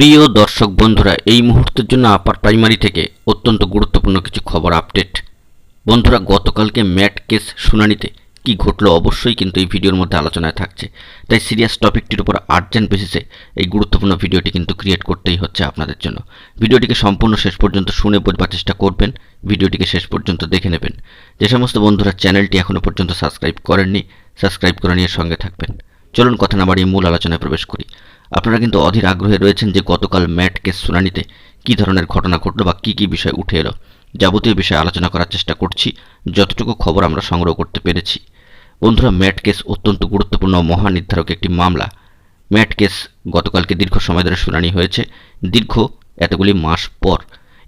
প্রিয় দর্শক বন্ধুরা, এই মুহূর্তের জন্য আপার প্রাইমারি থেকে অত্যন্ত গুরুত্বপূর্ণ কিছু খবর আপডেট বন্ধুরা, গতকালকে ম্যাট কেস শুনানিতে কি ঘটলো অবশ্যই কিন্তু এই ভিডিওর মধ্যে আলোচনায় থাকছে। তাই সিরিয়াস টপিকটির উপর আর্জেন্ট বেসিসে এই গুরুত্বপূর্ণ ভিডিওটি কিন্তু ক্রিয়েট করতেই হচ্ছে আপনাদের জন্য। ভিডিওটিকে সম্পূর্ণ শেষ পর্যন্ত শুনে বোঝবার চেষ্টা করবেন, ভিডিওটিকে শেষ পর্যন্ত দেখে নেবেন। যে সমস্ত বন্ধুরা চ্যানেলটি এখনও পর্যন্ত সাবস্ক্রাইব করেননি সাবস্ক্রাইব করে নিয়ে সঙ্গে থাকবেন। চলুন কথা না বাড়িয়ে মূল আলোচনায় প্রবেশ করি। আপনারা কিন্তু অধীর আগ্রহে রয়েছেন যে গতকাল ম্যাট কেস শুনানিতে কী ধরনের ঘটনা ঘটলো বা কী কী বিষয় উঠে এলো। যাবতীয় বিষয়ে আলোচনা করার চেষ্টা করছি। যতটুকু খবর আমরা সংগ্রহ করতে পেরেছি। বন্ধুরা, ম্যাট কেস অত্যন্ত গুরুত্বপূর্ণ মহানির্ধারক একটি মামলা। ম্যাট কেস গতকালকে দীর্ঘ সময় ধরে শুনানি হয়েছে, দীর্ঘ এতগুলি মাস পর,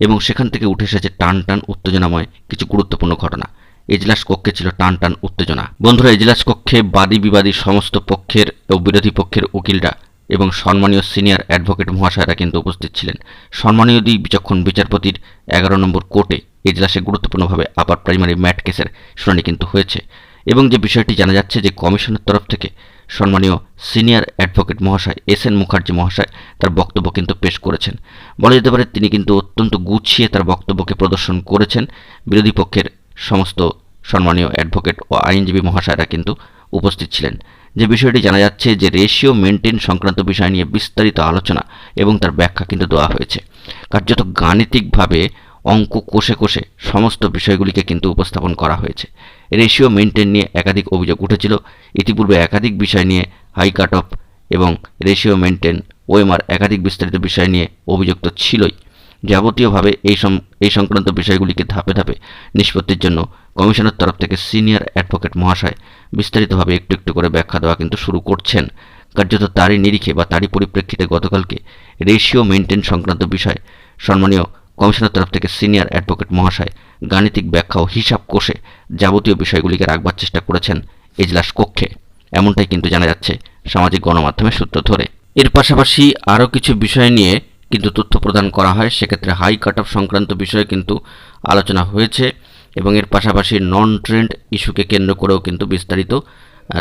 এবং সেখান থেকে উঠে এসেছে টান টান উত্তেজনাময় কিছু গুরুত্বপূর্ণ ঘটনা। এজলাস কক্ষে ছিল টান টান উত্তেজনা। বন্ধুরা, এজলাস কক্ষে বাদী বিবাদী সমস্ত পক্ষের ও বিরোধী পক্ষের উকিলরা এবং সম্মানীয় সিনিয়র অ্যাডভোকেট মহাশয়রা কিন্তু উপস্থিত ছিলেন। সম্মানীয় দুই বিচক্ষণ বিচারপতির এগারো নম্বর কোর্টে এজলাসে গুরুত্বপূর্ণভাবে আপার প্রাইমারি ম্যাট কেসের শুনানি কিন্তু হয়েছে এবং যে বিষয়টি জানা যাচ্ছে যে কমিশনের তরফ থেকে সম্মানীয় সিনিয়র অ্যাডভোকেট মহাশয় এস এন মুখার্জি মহাশয় তার বক্তব্য কিন্তু পেশ করেছেন। বলা যেতে পারে তিনি কিন্তু অত্যন্ত গুছিয়ে তার বক্তব্যকে প্রদর্শন করেছেন। বিরোধী পক্ষের সমস্ত সম্মানীয় অ্যাডভোকেট ও আইনজীবী মহাশয়রা কিন্তু উপস্থিত ছিলেন। যে বিষয়টি জানা যাচ্ছে যে রেশিও মেনটেন সংক্রান্ত বিষয় নিয়ে বিস্তারিত আলোচনা এবং তার ব্যাখ্যা কিন্তু দেওয়া হয়েছে। কার্যত গাণিতিকভাবে অঙ্ক কোষে কোষে সমস্ত বিষয়গুলিকে কিন্তু উপস্থাপন করা হয়েছে। রেশিও মেনটেন নিয়ে একাধিক অভিযোগ উঠেছিল। ইতিপূর্বে একাধিক বিষয় নিয়ে হাই কাট অফ এবং রেশিও মেনটেন ওএমআর একাধিক বিস্তারিত বিষয় নিয়ে অভিযোগ তো ছিলই। যাবতীয়ভাবে এই এই সংক্রান্ত বিষয়গুলিকে ধাপে ধাপে নিষ্পত্তির জন্য কমিশনের তরফ থেকে সিনিয়র অ্যাডভোকেট মহাশয় বিস্তারিতভাবে একটু একটু করে ব্যাখ্যা দেওয়া কিন্তু শুরু করছেন। কার্যত তারই নিরিখে বা তারই পরিপ্রেক্ষিতে গতকালকে রেশিও মেনটেন সংক্রান্ত বিষয় সম্মানীয় কমিশনের তরফ থেকে সিনিয়র অ্যাডভোকেট মহাশয় গাণিতিক ব্যাখ্যা ও হিসাব কোষে যাবতীয় বিষয়গুলিকে রাখবার চেষ্টা করেছেন এজলাস কক্ষে। এমনটাই কিন্তু জানা যাচ্ছে সামাজিক গণমাধ্যমের সূত্র ধরে। এর পাশাপাশি আরও কিছু বিষয় নিয়ে কিন্তু তথ্য প্রদান করা হয়। সেক্ষেত্রে হাই কাট অফ সংক্রান্ত বিষয়ে কিন্তু আলোচনা হয়েছে এবং এর পাশাপাশি নন ট্রেন্ড ইস্যুকে কেন্দ্র করেও কিন্তু বিস্তারিত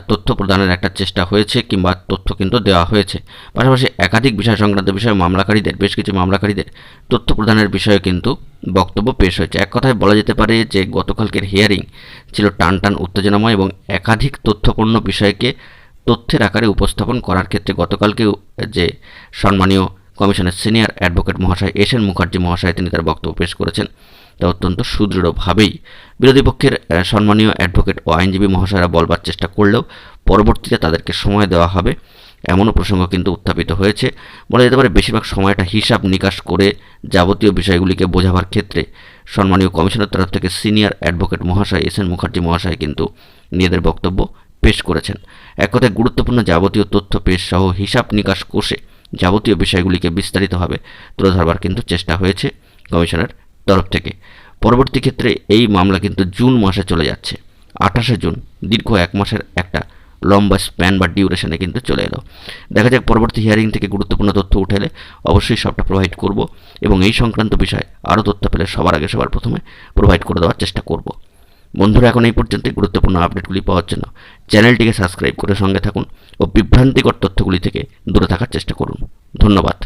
তথ্য প্রদানের একটা চেষ্টা হয়েছে কিংবা তথ্য কিন্তু দেওয়া হয়েছে। পাশাপাশি একাধিক বিষয় সংক্রান্ত বিষয়ে মামলাকারীদের, বেশ কিছু মামলাকারীদের তথ্য প্রদানের বিষয়ে কিন্তু বক্তব্য পেশ হয়েছে। এক কথায় বলা যেতে পারে যে গতকালকের হিয়ারিং ছিল টান টান উত্তেজনাময় এবং একাধিক তথ্যপূর্ণ বিষয়কে তথ্যের আকারে উপস্থাপন করার ক্ষেত্রে গতকালকে যে সম্মানীয় কমিশনের সিনিয়র অ্যাডভোকেট মহাশয় এস এন মুখার্জি মহাশয় তিনি তার বক্তব্য পেশ করেছেন। তা অত্যন্ত সুদৃঢ়ভাবেই। বিরোধী পক্ষের সম্মানীয় অ্যাডভোকেট ও আইনজীবী মহাশয়রা বলবার চেষ্টা করলেও পরবর্তীতে তাদেরকে সময় দেওয়া হবে, এমনও প্রসঙ্গ কিন্তু উত্থাপিত হয়েছে। বলা যেতে পারে বেশিরভাগ সময়টা হিসাব নিকাশ করে যাবতীয় বিষয়গুলিকে বোঝাবার ক্ষেত্রে সম্মানীয় কমিশনের তরফ থেকে সিনিয়র অ্যাডভোকেট মহাশয় এস এন মুখার্জি মহাশয় কিন্তু নিজেদের বক্তব্য পেশ করেছেন। এক কথায় গুরুত্বপূর্ণ যাবতীয় তথ্য পেশ সহ হিসাব নিকাশ কোষে যাবতীয় বিষয়গুলিকে বিস্তারিতভাবে তুলে ধরবার কিন্তু চেষ্টা হয়েছে কমিশনের তরফ থেকে। পরবর্তী ক্ষেত্রে এই মামলা কিন্তু জুন মাসে চলে যাচ্ছে। আঠাশে জুন, দীর্ঘ এক মাসের একটা লম্বা স্প্যান বা ডিউরেশনে কিন্তু চলে এলো। দেখা যাক পরবর্তী হিয়ারিং থেকে গুরুত্বপূর্ণ তথ্য উঠে এলে অবশ্যই সবটা প্রোভাইড করব এবং এই সংক্রান্ত বিষয়ে আরও তথ্য পেলে সবার আগে সবার প্রথমে প্রোভাইড করে দেওয়ার চেষ্টা করব। বন্ধুরা, এখন এই পর্যন্ত গুরুত্বপূর্ণ আপডেটগুলি পাওয়ার জন্য চ্যানেলটিকে সাবস্ক্রাইব করে সঙ্গে থাকুন ও বিভ্রান্তিকর তথ্যগুলি থেকে দূরে থাকার চেষ্টা করুন। ধন্যবাদ।